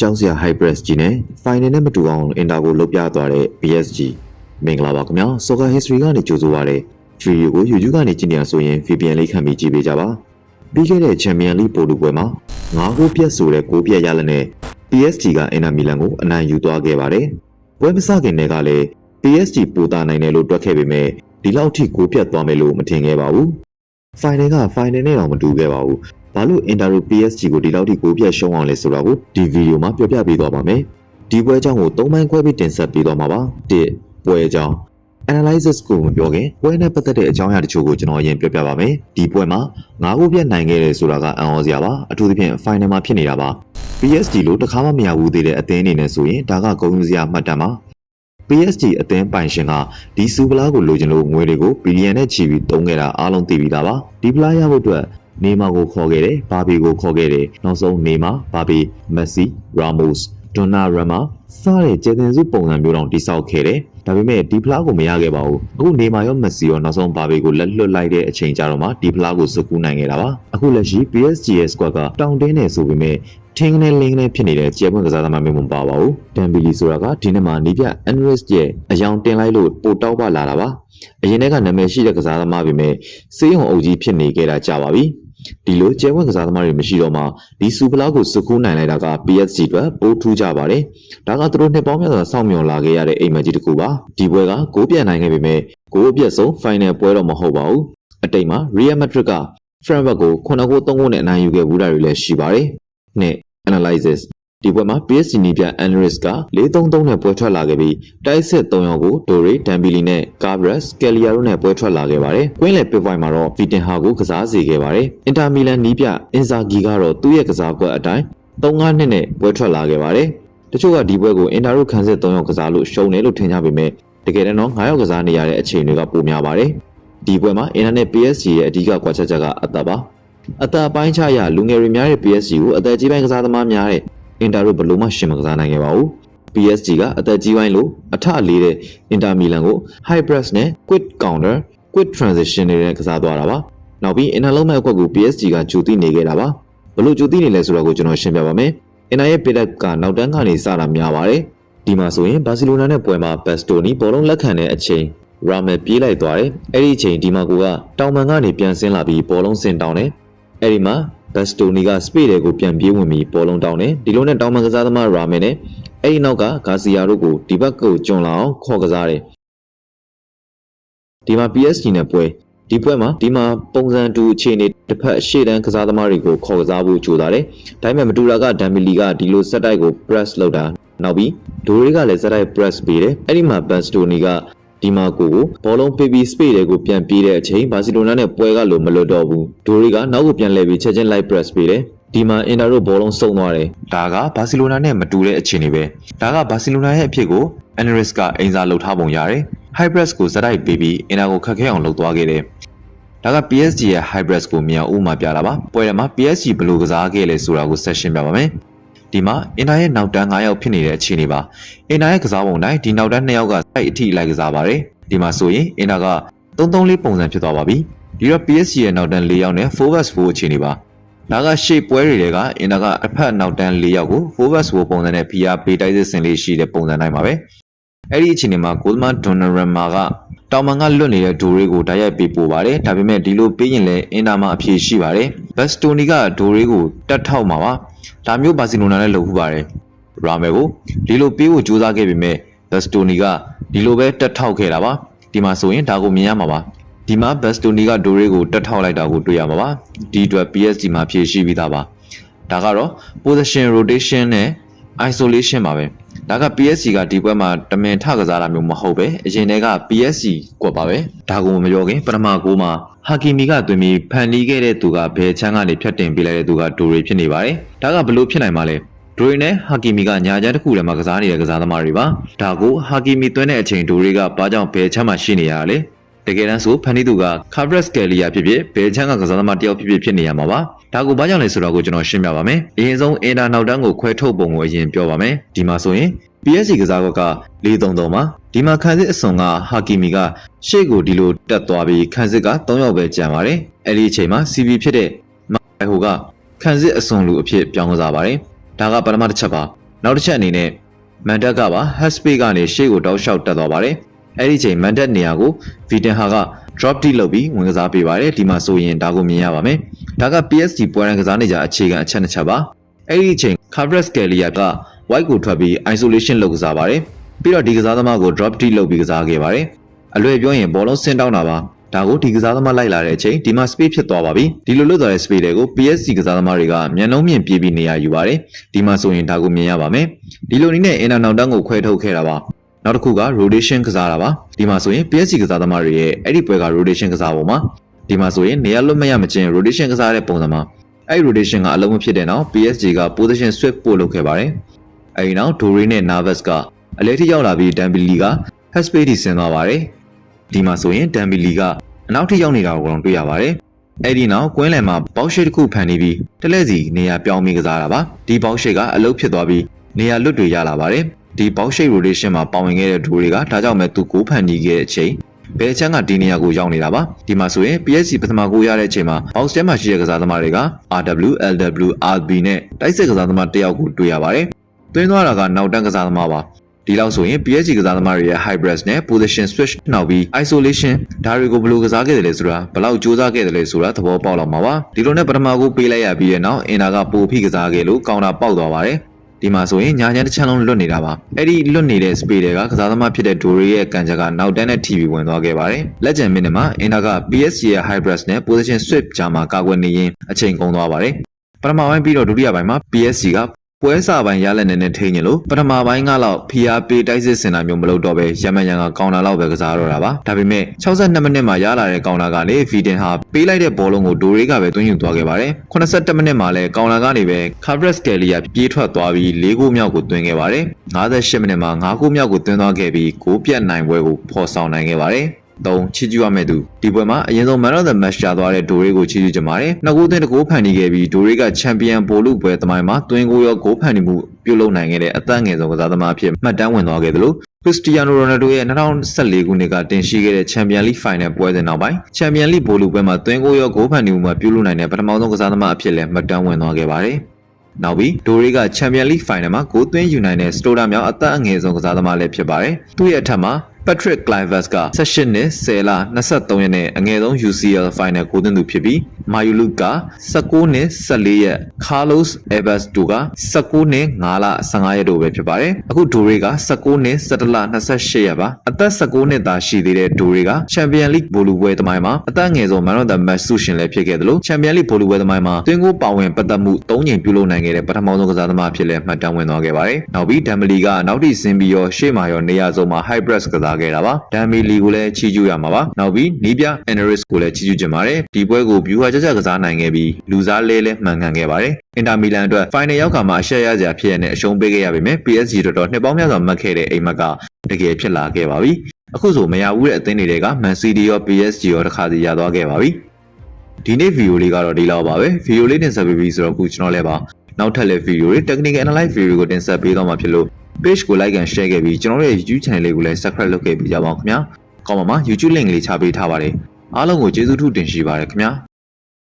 ကြောင်းစရာ Hybrid ကြီးနဲ့ Final နဲ့မတူအောင်အင်တာကိုလုတ်ပြသွားတဲ့ BSG မင်္ဂလာပါခင်ဗျာ Soccer History ကနေကြိုဆိုပါရစေဗီဒီယိုကို YouTube ကနေကြည့်နေရဆိုရင် VPN လေးခံပြီးကြည့်ပေးကြပါပြီးခဲ့တဲ့ Champions League ပိုလူပွဲမှာ9ဂိုးပြတ်ဆိုတဲ့6ပြတ်ရလနဲ့ PSG ကအင်တာမီလန်ကိုအနိုင်ယူသွားခဲ့ပါတယ်ပွဲမစခင်တည်းကလည်း PSG ပိုတာနိုင်တယ်လို့တွက်ခဲ့ပေမဲ့ဒီလောက်ထိ6ပြတ်သွားမယ်လို့မထင်ခဲ့ပါဘူး Final က Final နဲ့တော့မတူခဲ့ပါဘူး။ ဘာလို့ Inter တို့ PSG ကိုဒီလောက်ထိကိုပြတ်ရှုံးအောင်လဲဆိုတာကိုဒီဗီဒီယိုမှာပြောပြပေးသွားပါမယ်။ဒီပွဲအကြောင်းကို၃ပိုင်းခွဲပြီးတင်ဆက်ပေးသွားမှာပါ။၁ပွဲအကြောင်း analysis ကိုမပြောခင်ပွဲနဲ့ပတ်သက်တဲ့အကြောင်းအရာတချို့ကိုကျွန်တော်အရင်ပြောပြပါမယ်။ဒီပွဲမှာ၅ခုပြတ်နိုင်ခဲ့တယ်ဆိုတာကအံ့ဩစရာပါ။အထူးသဖြင့် final မှာဖြစ်နေတာပါ။ PSG လို့တခါမှမရဘူးသေးတဲ့အသင်းအနေနဲ့ဆိုရင်ဒါကဂုဏ်ယူစရာမှတ်တမ်းပါ။ PSG အသင်းပိုင်ရှင်ကဒီစူပလာကိုလိုချင်လို့ငွေတွေကိုဘီလီယံနဲ့ချီပြီးတုံးခဲ့တာအားလုံးသိပြီးသားပါဒီပလာရဖို့အတွက် နေမာကိုခေါ်ခဲ့တယ်ဘာဘီကိုခေါ်ခဲ့တယ်နောက်ဆုံးနေမာဘာဘီမက်ဆီရာမို့စ်ဒွန်နာရမာစတဲ့ကျေတင်စုပုံစံမျိုးတောင်တိစောက်ခဲ့တယ်ဒါပေမဲ့ဒီဖလားကိုမရခဲ့ပါဘူးအခုနေမာရောမက်ဆီရောနောက်ဆုံးဘာဘီကိုလက်လွတ်လိုက်တဲ့အချိန်ကြတော့မှဒီဖလားကိုစုကူးနိုင်ခဲ့တာပါအခုလက်ရှိ PSG ရဲ့ squad ကတောင်တင်းနေဆိုပေမဲ့ထင်းကနေလင်းကနေဖြစ်နေတဲ့ကျေပွင့်ကစားသမားမျိုးမပါပါဘူး။ဒန်ဘီလီဆိုတာကဒီနေ့မှာနီးပြအန်ရစ်ရဲ့အယောင်တင်လိုက်လို့ပိုတောက်ပလာတာပါ။ အရင်ကနာမည်ရှိတဲ့ကစားသမားပေမဲ့စေးရုံအုပ်ကြီးဖြစ်နေခဲ့တာကြာပါပြီ။ဒီလိုကျေပွင့်ကစားသမားတွေမရှိတော့မှဒီစူပလာကိုစုကူးနိုင်လိုက်တာက PSG အတွက်ပိုးထူးကြပါတယ်။ဒါကသူတို့နှစ်ပေါင်းများစွာစောင့်မျှော်လာခဲ့ရတဲ့အိမ်မက်ကြီးတစ်ခုပါ။ဒီပွဲကဂိုးပြန်နိုင်ခဲ့ပေမဲ့ဂိုးအပြတ်ဆုံး final ပွဲတော့မဟုတ်ပါဘူး။အတိတ်မှာ Real Madrid က Frankfurt ကို9ဂိုး3ဂိုးနဲ့အနိုင်ယူခဲ့ဘူးတာတွေလည်းရှိပါတယ်။နှစ် analysis ဒီပွဲမှာ PSG နီးပြ analyst က4-3-3နဲ့ပွဲထွက်လာခဲ့ပြီးတိုက်စစ်3ယောက်ကိုဒိုရီဒန်ဘီလီနဲ့ Cabras Scalia တို့နဲ့ပွဲထွက်လာခဲ့ပါတယ်။ကွင်းလယ်ပစ်ပွိုင်မှာတော့ Vitinha ကိုကစားစေခဲ့ပါတယ်။ Inter Milan နီးပြ Inzaghi ကတော့သူ့ရဲ့ကစားကွက်အတိုင်း3-5နှစ်နဲ့ပွဲထွက်လာခဲ့ပါတယ်။တချို့ကဒီပွဲကို Inter တို့ခံစစ်3ယောက်ကစားလို့ရှုံးတယ်လို့ထင်ကြပေမဲ့တကယ်တော့9ယောက်ကစားနေရတဲ့အချိန်တွေကပိုများပါတယ်။ဒီပွဲမှာ Inter နဲ့ PSG ရဲ့အဓိကကွာချက်ချက်ကအသက်ပါ။အသက်ပိုင်းခြားရလူငယ်တွေများတဲ့ PSG ကိုအသက်ကြီးပိုင်းကစားသမားများတဲ့ အင်တာတို့ဘယ်လို့မှရှင်မကစားနိုင်ခဲ့ပါဘူး PSG ကအသက်ကြီးပိုင်းလို့အထလေးတဲ့ Inter Milan ကို high press နဲ့ quick counter quick transition တွေနဲ့ကစားသွားတာပါနောက်ပြီး Inter လုံးမဲ့အကွက်ကို PSG ကဂျူတိနေခဲ့တာပါဘလို့ဂျူတိနေလဲဆိုတော့ကိုကျွန်တော်ရှင်းပြပါမယ် Inter ရဲ့ pivot ကနောက်တန်းကနေစတာများပါတယ်ဒီမှာဆိုရင်ဘာစီလိုနာနဲ့ပွဲမှာ Bastoni ဘောလုံးလက်ခံတဲ့အချိန်ရာမယ်ပြေးလိုက်သွားတယ်အဲ့ဒီအချိန်ဒီမာကိုကတောင်ပန်ကနေပြန်ဆင်းလာပြီးဘောလုံးစင်တောင်းတယ်အဲ့ဒီမှာ ဘက်စတိုနီကစပေတွေကိုပြန်ပြေးဝင်ပြီးပေါ်လုံးတောင်းတယ်ဒီလိုနဲ့တောင်ပန်ကစားသမားရာမင်နဲ့အဲ့ဒီနောက်ကဂါစီယာတို့ကိုဒီဘက်ကိုကျွံလာအောင်ခေါ်ကစားတယ်ဒီမှာ PSG နဲ့ပွဲဒီပွဲမှာဒီမှာပုံစံတူအခြေအနေတစ်ဖက်ရှေ့တန်းကစားသမားတွေကိုခေါ်ကစားဖို့ကြိုးစားတယ်ဒါပေမဲ့မတူတာကဒမ်ဘီလီကဒီလိုစက်တိုက်ကို press လုပ်တာနောက်ပြီးဒိုရီကလည်းစက်တိုက် press ပေးတယ်အဲ့ဒီမှာဘန်စတိုနီက ဒီမာကိုကိုဘောလုံးပေးပြီး space တွေကိုပြန်ပြေးတဲ့အချိန်ဘာစီလိုနာနဲ့ပွဲကလို့မလွတ်တော့ဘူးဒိုရီကနောက်ကိုပြန်လှည့်ပြီးချက်ချင်း light press ပေးတယ်ဒီမှာအင်တာတို့ဘောလုံးစုံသွားတယ်ဒါကဘာစီလိုနာနဲ့မတူတဲ့အခြေအနေပဲဒါကဘာစီလိုနာရဲ့အဖြစ်ကို Enrique ကအင်စာလှုပ်ထားပုံရတယ် high press ကိုဇက်တိုက်ပေးပြီးအင်တာကိုခက်ခဲအောင်လှုပ်သွားခဲ့တယ်ဒါက PSG ရဲ့ hybrid ကိုမြင်အောင်ဥမာပြတာပါပွဲထဲမှာ PSG ဘယ်လိုကစားခဲ့လဲဆိုတာကိုဆက်ရှင်းပြပါမယ် ဒီမှာအင်တာရဲ့နောက်တန်း9ယောက်ဖြစ်နေတဲ့အခြေအနေပါအင်တာရဲ့ကစားပုံတိုင်းဒီနောက်တန်း2ယောက်ကစိုက်အထိလိုက်ကစားပါတယ်ဒီမှာဆိုရင်အင်တာက3-3-4ပုံစံဖြစ်သွားပါပြီဒီတော့ PSG ရဲ့နောက်တန်း4ယောက်နဲ့4-4အခြေအနေပါဒါကရှေ့ပွဲတွေတဲကအင်တာကအဖက်နောက်တန်း၄ယောက်ကို4-4ပုံစံနဲ့ PR ပေးတိုက်စစ်ဆင်လေးရှိတဲ့ပုံစံတိုင်းပါပဲအဲ့ဒီအချိန်မှာကိုလ်မန်ဒွန်နရမာက တောင်မန်ကလွတ်နေတဲ့ဒိုရီကိုတိုက်ရိုက်ပေးပို့ပါတယ်ဒါပေမဲ့ဒီလိုပေးရင်လည်းအင်တာမှာအဖြေရှိပါတယ်ဘက်စတိုနီကဒိုရီကိုတက်ထောက်မှာပါဒါမျိုးဘာစီလိုနာနဲ့လုပ်ခုပါတယ်ရာမယ်ကိုဒီလိုပေးဖို့ကြိုးစားခဲ့ပေမဲ့ဘက်စတိုနီကဒီလိုပဲတက်ထောက်ခဲ့တာပါဒီမှာဆိုရင်ဒါကိုမြင်ရမှာပါဒီမှာဘက်စတိုနီကဒိုရီကိုတက်ထောက်လိုက်တာကိုတွေ့ရမှာပါဒီအတွက် PSG မှာဖြည့်ရှိပြီးသားပါဒါကတော့ position rotation နဲ့ isolation ပါပဲ ဒါက PSG ကဒီပွဲမှာတမင်ထကစားတာမျိုးမဟုတ်ပဲအရင်တည်းက PSG ကွက်ပါပဲဒါကိုမပြောခင်ပထမကိုမှာဟာကီမီကတွင်ပြီးဖန်နီးခဲ့တဲ့သူကဘယ်ချမ်းကနေဖြတ်တင်ပေးလိုက်တဲ့သူကဒိုရီဖြစ်နေပါတယ်ဒါကဘလို့ဖြစ်နိုင်မှာလဲဒိုရီနဲ့ဟာကီမီကညာချမ်းတစ်ခုထဲမှာကစားနေတဲ့ကစားသမားတွေပါဒါကိုဟာကီမီသွင်းတဲ့အချိန်ဒိုရီကဘာကြောင့်ဘယ်ချမ်းမှရှိနေရတာလဲတကယ်တမ်းဆိုဖန်နီသူက Cabres Scalia ဖြစ်ဖြစ်ဘယ်ချမ်းကကစားသမားတယောက်ဖြစ်ဖြစ်ဖြစ်နေရမှာပါ ဒါကိုဘာကြောင့်လဲဆိုတော့ကိုကျွန်တော်ရှင်းပြပါမယ်အရင်ဆုံးအင်တာနောက်တန်းကိုခွဲထုတ်ပုံကိုအရင်ပြောပါမယ်ဒီမှာဆိုရင် PSG ကစားကွက်က4-3-3မှာဒီမှာခန်းစစ်အစွန်ကဟာကီမီကရှေ့ကိုဒီလိုတက်သွားပြီးခန်းစစ်က3ယောက်ပဲကျန်ပါတယ်အဲ့ဒီအချိန်မှာ CB ဖြစ်တဲ့မိုင်ဟိုကခန်းစစ်အစွန်လူအဖြစ်ပြောင်းကစားပါတယ်ဒါကပထမတစ်ချက်ပါနောက်တစ်ချက်အနေနဲ့မန်တက်ကပါ Haspace ကနေရှေ့ကိုတောက်လျှောက်တက်သွားပါတယ်အဲ့ဒီချိန်မန်တက်နေရာကို Viten ဟာက drop D လုပ်ပြီးဝင်ကစားပေးပါတယ်ဒီမှာဆိုရင်ဒါကိုမြင်ရပါမယ် ဒါက PSG ပွဲရန်ကစားနေကြအခြေခံအချက်နှစ်ချက်ပါအဲ့ဒီချိန် Cabres Scalia က white ကိုထွက်ပြီး isolation လုပ်ကစားပါတယ်ပြီးတော့ဒီကစားသမားကို drop D လုပ်ပြီးကစားခဲ့ပါတယ်အလွယ်ပြောရင်ဘောလုံးဆင်းတောင်းတာပါဒါကိုဒီကစားသမားလိုက်လာတဲ့အချိန်ဒီမှာ space ဖြစ်သွားပါပြီဒီလိုလွတ်သွားတဲ့ space တွေကို PSG ကစားသမားတွေကမျက်နှုံးမြင်ပြေးပြီးနေရာယူပါတယ်ဒီမှာဆိုရင်ဒါကိုမြင်ရပါမယ်ဒီလိုနည်းနဲ့ inner နောက်တန်းကိုခွဲထုတ်ခဲ့တာပါနောက်တစ်ခုက rotation ကစားတာပါဒီမှာဆိုရင် PSG ကစားသမားတွေရဲ့အဲ့ဒီပွဲက rotation ကစားပုံမှာ ဒီမှာဆိုရင်နေရာလွတ်မရမချင်း rotation ကစားတဲ့ပုံစံမှာအဲ့ဒီ rotation ကအလုံးမဖြစ်တဲ့နောက် PSG က position switch ပို့လုပ်ခဲ့ပါတယ်အဲဒီနောက် Dore နဲ့ Navas ကအလဲထိရောက်လာပြီး Dembele က Haspace ထိဆင်းသွားပါတယ်ဒီမှာဆိုရင် Dembele ကအနောက်ထိရောက်နေတာကိုတော့တွေ့ရပါတယ်အဲ့ဒီနောက်ကွင်းလယ်မှာဘောက်ရှိတစ်ခုဖန်နေပြီးတလဲစီနေရာပြောင်းပြီးကစားတာပါဒီဘောက်ရှိကအလုတ်ဖြစ်သွားပြီးနေရာလွတ်တွေရလာပါတယ်ဒီဘောက်ရှိ rotation မှာပါဝင်ခဲ့တဲ့ဒူတွေကဒါကြောင့်မဲ့သူကိုဖန်နေခဲ့တဲ့အချိန် ဘယ်ချမ်းကဒီနေရာကိုရောက်နေတာပါဒီမှာဆိုရင် PSG ပထမကိုရတဲ့အချိန်မှာ box ထဲမှာရှိတဲ့ကစားသမားတွေက RW LW RB နဲ့တိုက်စစ်ကစားသမားတစ်ယောက်ကိုတွေ့ရပါတယ်တွင်းသွားတာကနောက်တန်းကစားသမားပါဒီလောက်ဆိုရင် PSG ကစားသမားတွေရဲ့ hybrid နဲ့ position switch နောက်ပြီး isolation ဒါတွေကိုဘယ်လိုကစားခဲ့တယ်လဲဆိုတာဘယ်လောက်စူးစမ်းခဲ့တယ်လဲဆိုတာသဘောပေါက်လာမှာပါဒီလိုနဲ့ပထမကိုပေးလိုက်ရပြီးတဲ့နောက်အင်တာကပိုဖိကစားခဲ့လို့ကောင်တာပေါက်သွားပါတယ် ဒီမှာဆိုရင်ညာညာတစ်ချမ်းလုံးလွတ်နေတာပါအဲ့ဒီလွတ်နေတဲ့ space တွေကကစားသမားဖြစ်တဲ့ဒိုရီရဲ့ကန်ချက်ကနောက်တန်းနဲ့ TV ဝင်သွားခဲ့ပါတယ်လက်ကျန်မင်းနဲ့မှာအင်တာက PSG ရဲ့ hybrid နဲ့ position switch ဂျာမှာကာကွယ်နေရင်အချိန်ကုန်သွားပါတယ်ပထမပိုင်းပြီးတော့ဒုတိယပိုင်းမှာ PSG က ပွဲစာပိုင်းရလက်နေနဲ့ထိန်းညလို့ပထမပိုင်းကလောက်ဖီယာပေးတိုက်စစ်စင်တာမျိုးမလုပ်တော့ပဲရမန်ရန်ကကောင်တာလောက်ပဲကစားတော့တာပါဒါပေမဲ့62မိနစ်မှာရလာတဲ့ကောင်တာကနေဗီတင်ဟာပေးလိုက်တဲ့ဘောလုံးကိုဒိုရီကပဲသွင်းယူသွားခဲ့ပါတယ်82မိနစ်မှာလည်းကောင်တာကနေပဲ Cabres Scalia ပြေးထွက်သွားပြီး၄ဂိုးမြောက်ကိုသွင်းခဲ့ပါတယ်58မိနစ်မှာ9ဂိုးမြောက်ကိုသွင်းသွားခဲ့ပြီးဂိုးပြတ်နိုင်ပွဲကိုဖော်ဆောင်နိုင်ခဲ့ပါတယ် 3ချီကျူရမယ့်သူဒီပွဲမှာအရင်ဆုံး Man of the Match ရှာသွားတဲ့ဒိုရီကိုချီကျူကြပါတယ်။နှစ်ဂိုးသွင်းတစ်ဂိုးဖန်တီးခဲ့ပြီးဒိုရီကချန်ပီယံဘိုလ်လုပွဲသမိုင်းမှာသွင်းဂိုးရောဂိုးဖန်တီးမှုပြုလုပ်နိုင်ခဲ့တဲ့အသက်ငယ်ဆုံးကစားသမားအဖြစ်မှတ်တမ်းဝင်သွားခဲ့တယ်လို့ခရစ္စတီယာနိုရိုနယ်ဒိုရဲ့2014ခုနှစ်ကတင်ရှိခဲ့တဲ့ချန်ပီယံလိဖိုင်နယ်ပွဲစဉ်နောက်ပိုင်းချန်ပီယံလိဘိုလ်လုပွဲမှာသွင်းဂိုးရောဂိုးဖန်တီးမှုမှာပြုလုပ်နိုင်တဲ့ပထမဆုံးကစားသမားအဖြစ်လည်းမှတ်တမ်းဝင်သွားခဲ့ပါတယ်။နောက်ပြီးဒိုရီကချန်ပီယံလိဖိုင်နယ်မှာဂိုးသွင်းယူနိုင်တဲ့စတိုဒါမြောက်အသက်အငယ်ဆုံးကစားသမားလည်းဖြစ်ပါတယ်။သူ့ရဲ့အထက်မှာ Patrick Clivers က16နှစ်10လ23ရက်နဲ့အငယ်ဆုံး UCL Final ကိုသွင်းသူဖြစ်ပြီး Mayulu က19နှစ်14ရက် Carlos Evans တို့က19နှစ်5လ15ရက်တို့ပဲဖြစ်ပါတယ်။အခုဒိုရီက19နှစ်17လ28ရက်ပါ။အသက်19နှစ်သာရှိသေးတဲ့ဒိုရီက Champion League ဘောလုံးပွဲသမိုင်းမှာအသက်ငယ်ဆုံး Man of the Match ဆုရှင်လည်းဖြစ်ခဲ့တယ်လို့ Champion League ဘောလုံးပွဲသမိုင်းမှာတွင်းကိုပါဝင်ပတ်သက်မှု3ကြိမ်ပြုလုပ်နိုင်ခဲ့တဲ့ပထမဆုံးကစားသမားဖြစ်လည်းမှတ်တမ်းဝင်သွားခဲ့ပါတယ်။နောက်ပြီး Dembele ကနောက်ထိဆင်းပြီးရောရှေ့မှာရောနေရာစုံမှာ high press ကစားခဲ့တာပါ။ Dembele ကိုလည်းချီးကျူးရမှာပါ။နောက်ပြီးနီးပြ Enris ကိုလည်းချီးကျူးချင်ပါတယ်။ဒီပွဲကို view ဟာကြကြကစားနိုင်ခဲ့ပြီးလူစားလဲလဲမှန်ကန်ခဲ့ပါတယ်။အင်တာမီလန်အတွက် final ရောက်ခါမှာအရှက်ရစရာဖြစ်ရတဲ့အရှုံးပေးခဲ့ရပေမဲ့ PSG တော်တော်နှစ်ပေါင်းများစွာမှတ်ခဲ့တဲ့အိမ်မက်ကတကယ်ဖြစ်လာခဲ့ပါပြီ။အခုဆိုမရဘူးတဲ့အသင်းတွေက Man City ရော PSG ရောတစ်ခါစီရသွားခဲ့ပါပြီ။ဒီနေ့ဗီဒီယိုလေးကတော့ဒီလောက်ပါပဲဗီဒီယိုလေးတင်ဆက်ပေးပြီးဆိုတော့အခုကျွန်တော်လည်းပါနောက်ထပ်လည်းဗီဒီယိုတွေ technical analyze ဗီဒီယိုကိုတင်ဆက်ပေးတော့မှာဖြစ်လို့ page ကို like and share ခဲ့ပြီးကျွန်တော်တို့ရဲ့ YouTube channel လေးကိုလည်း subscribe လုပ်ခဲ့ပြီးကြပါအောင်ခင်ဗျာ။ကောင်းပါမှာ YouTube link လေးချပေးထားပါတယ်။အားလုံးကိုကျေးဇူးထူးတင်ရှိပါတယ်ခင်ဗျာ။